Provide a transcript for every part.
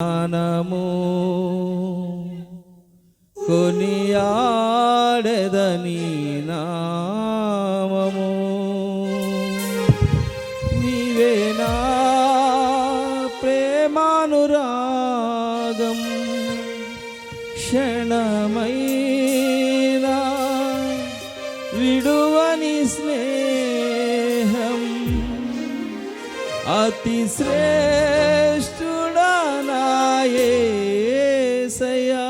జ్ఞానము కొనియాడెదని నామము. నీవేనా ప్రేమానురాగం క్షణమైనా విడువని స్నేహం అతి శ్రేష్ఠుడనాయేసయ్యా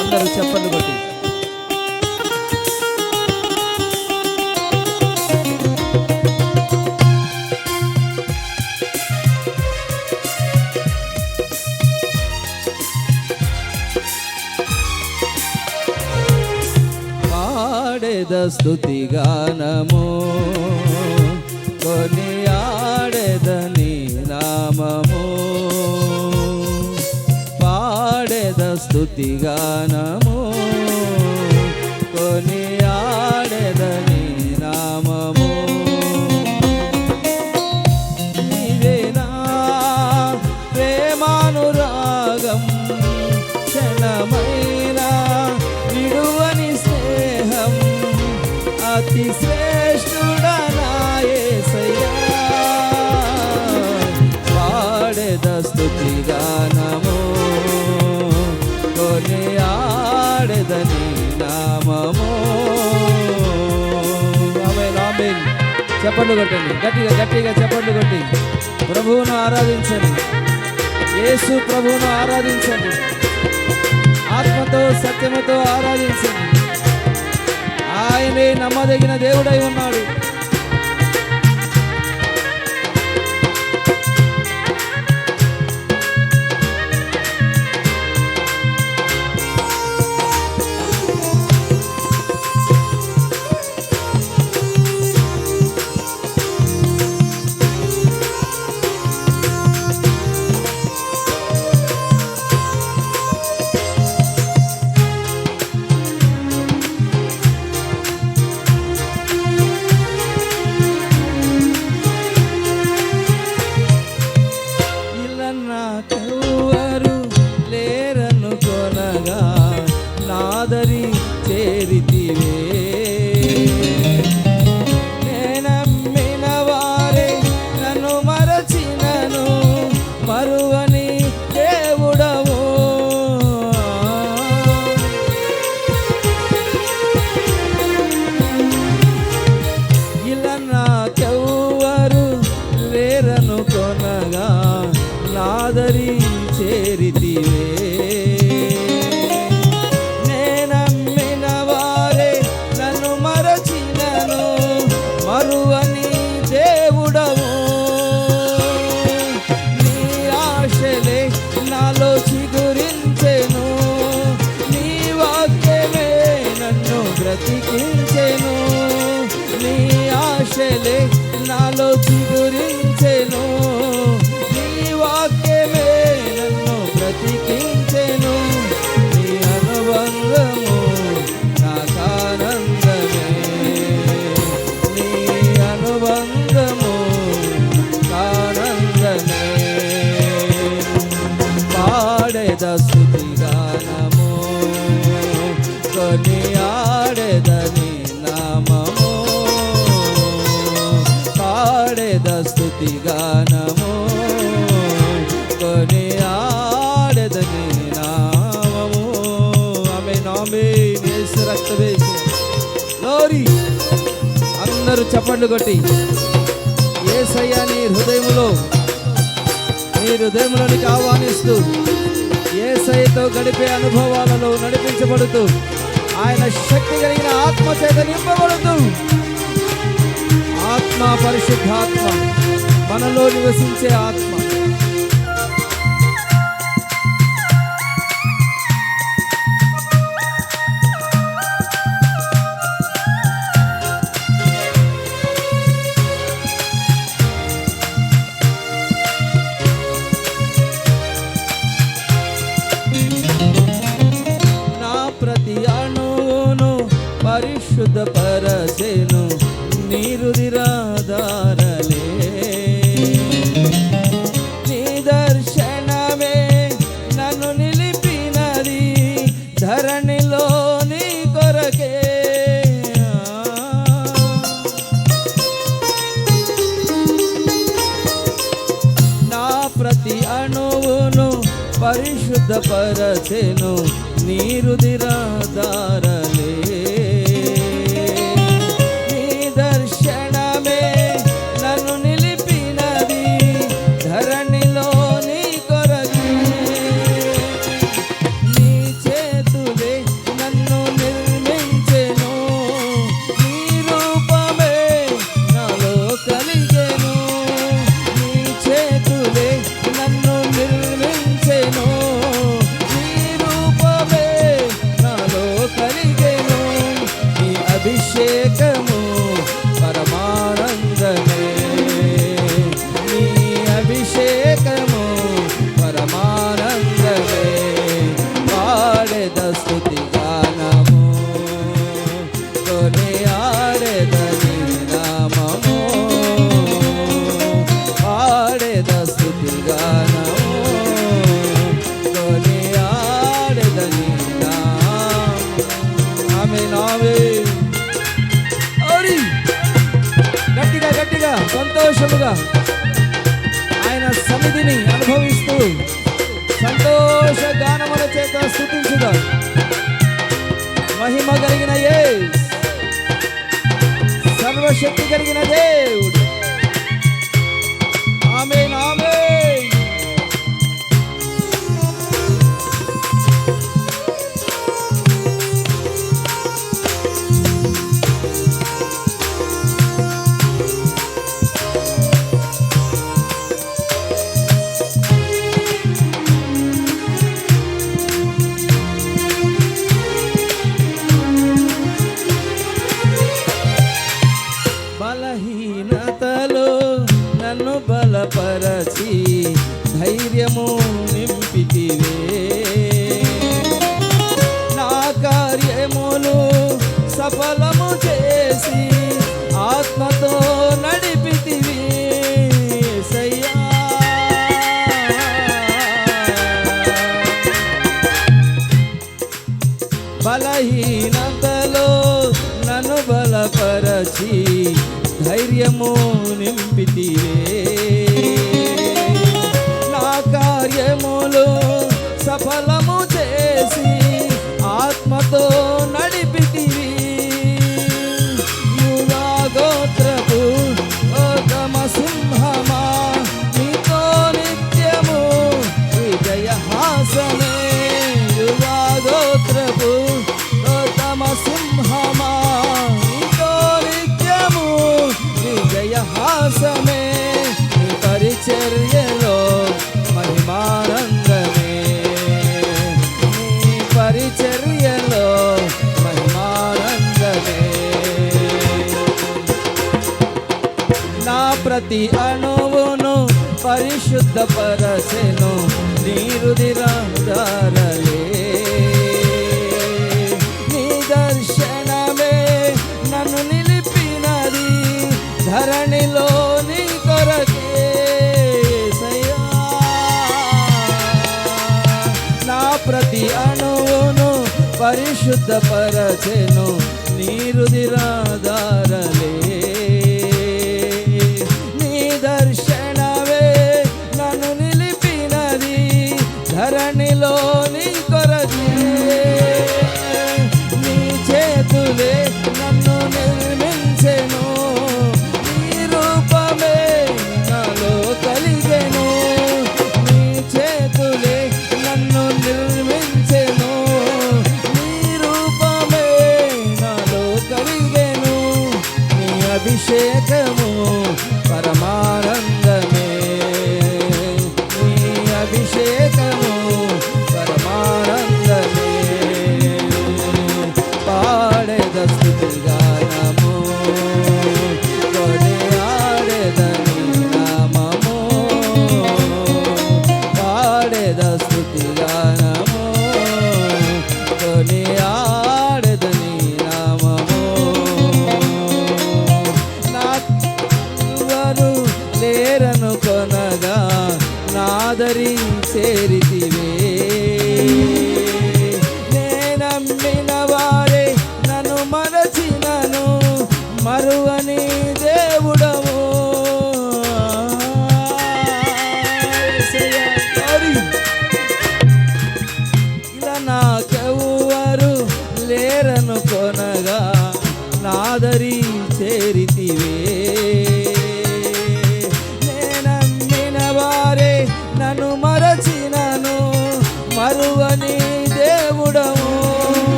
అందరూ చెప్పండి కొట్టి. పాడెద కొని ఆడెదని నామము. పాడెద స్థుతిగానము కొని చప్పట్లు కొట్టండి. గట్టిగా గట్టిగా చప్పట్లు కొట్టి. ప్రభువును ఆరాధించండి. యేసు ప్రభువును ఆరాధించండి. ఆత్మతో సత్యముతో ఆరాధించండి. ఆయనే నమ్మదగిన దేవుడై ఉన్నాడు. Aruan కొని ఆడేదని నామము. పాడేద స్థుతి గానము. కొని ఆడేదని నామము. ఆమె నామే వేసి. రక్తవేసి లోరీ అందరూ చప్పట్లు కొట్టి. ఏసయ్య నీ హృదయములో నీ హృదయంలోనికి ఆహ్వానిస్తూ ఏసైతో గడిపే అనుభవాలలో నడిపించబడుతూ ఆయన శక్తి కలిగిన ఆత్మ చేత నింపబడుతూ ఆత్మ పరిశుద్ధాత్మ మనలో నివసించే ఆత్మ. శుద్ధపరచెను పరసేను నీ దర్శనమే నన్ను నిలిపినది ధరణిలో నీ కొరకే. నా ప్రతి అణువును పరిశుద్ధపరచెను నీరుదిరాధారలే స్వామి నావే. గట్టిగా గట్టిగా సంతోషముగా ఆయన సమిధిని అనుభవిస్తూ సంతోష గానముల చేత స్థుతించుగా మహిమ కలిగిన ఏ సర్వశక్తి కలిగిన దేవుడు. ప్రతి అణువును పరిశుద్ధ పరసెను నీరుదిరాధారలే దర్శనమే నన్ను నిలిపినది ధరణిలో అణువును పరిశుద్ధపరచెను నీరుదిరాధారలే నీ దర్శనవే నన్ను నిలిపినది ధరణిలోని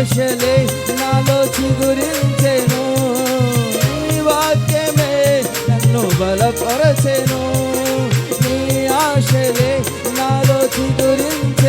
ఆశలే నాలో చిగురించెను. నీ వాక్యమే నన్ను బలపరచెను. నీ ఆశలే నాలో చిగురించెను.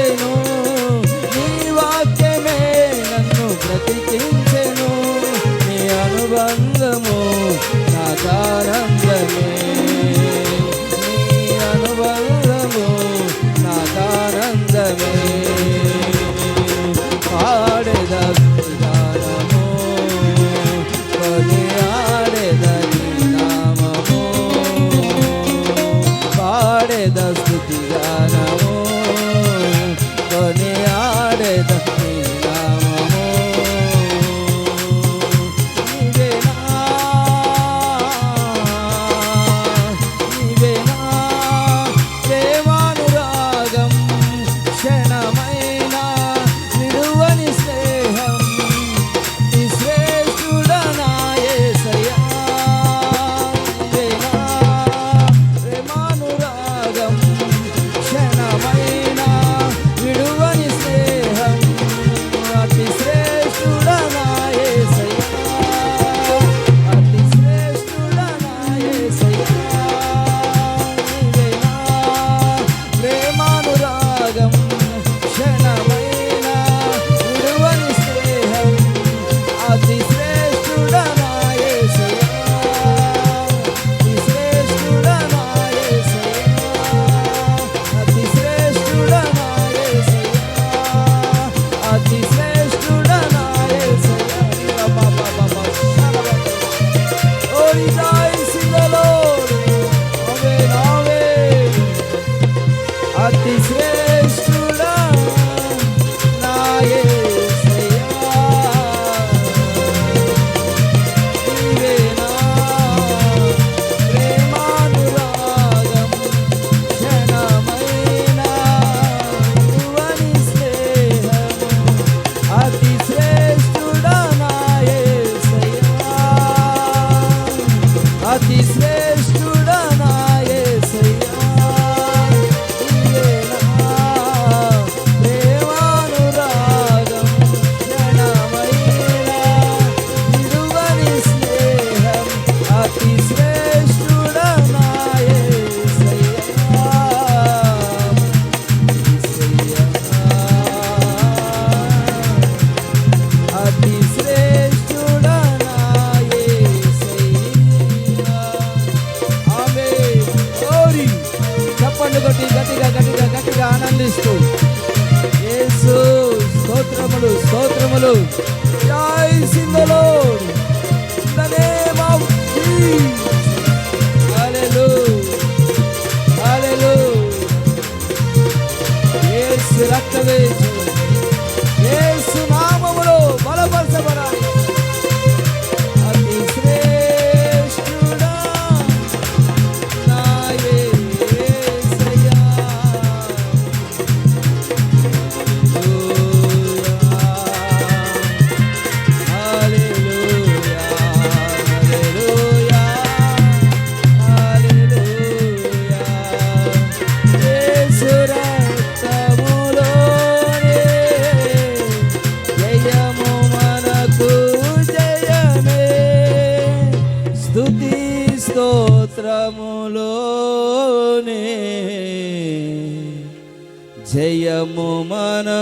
de la cabeza.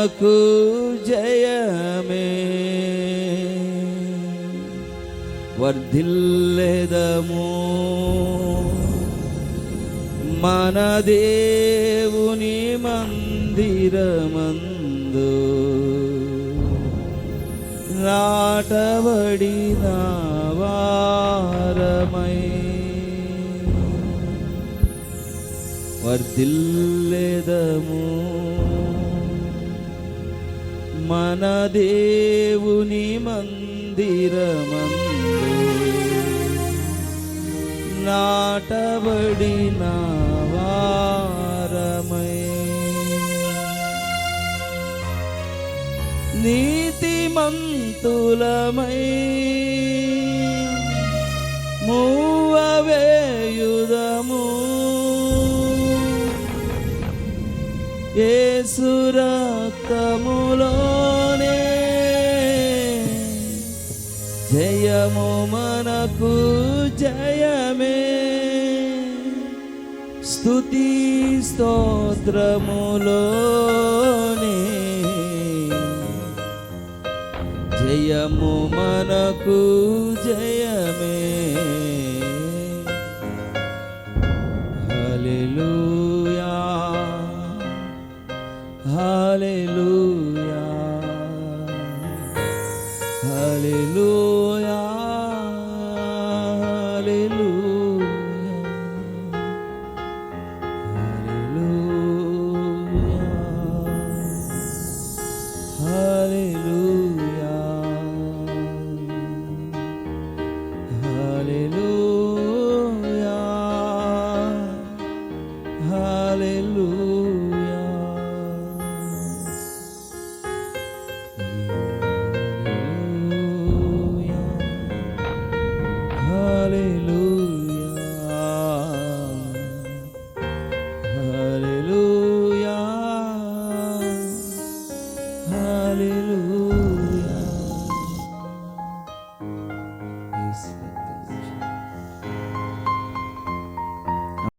నాకు జయమే. వర్ధిల్లెదము మన దేవుని మందిరమందు. నాటబడిన వారమై వర్ధిల్లెదము మన దేవుని మందిరమందు నాటబడిన వారమై నీతిమంతులమై మూవవేయుదము. ఏసురా జయము మనకు జయమే. స్తుతి స్తోత్రములోనే. జయము మనకు జయ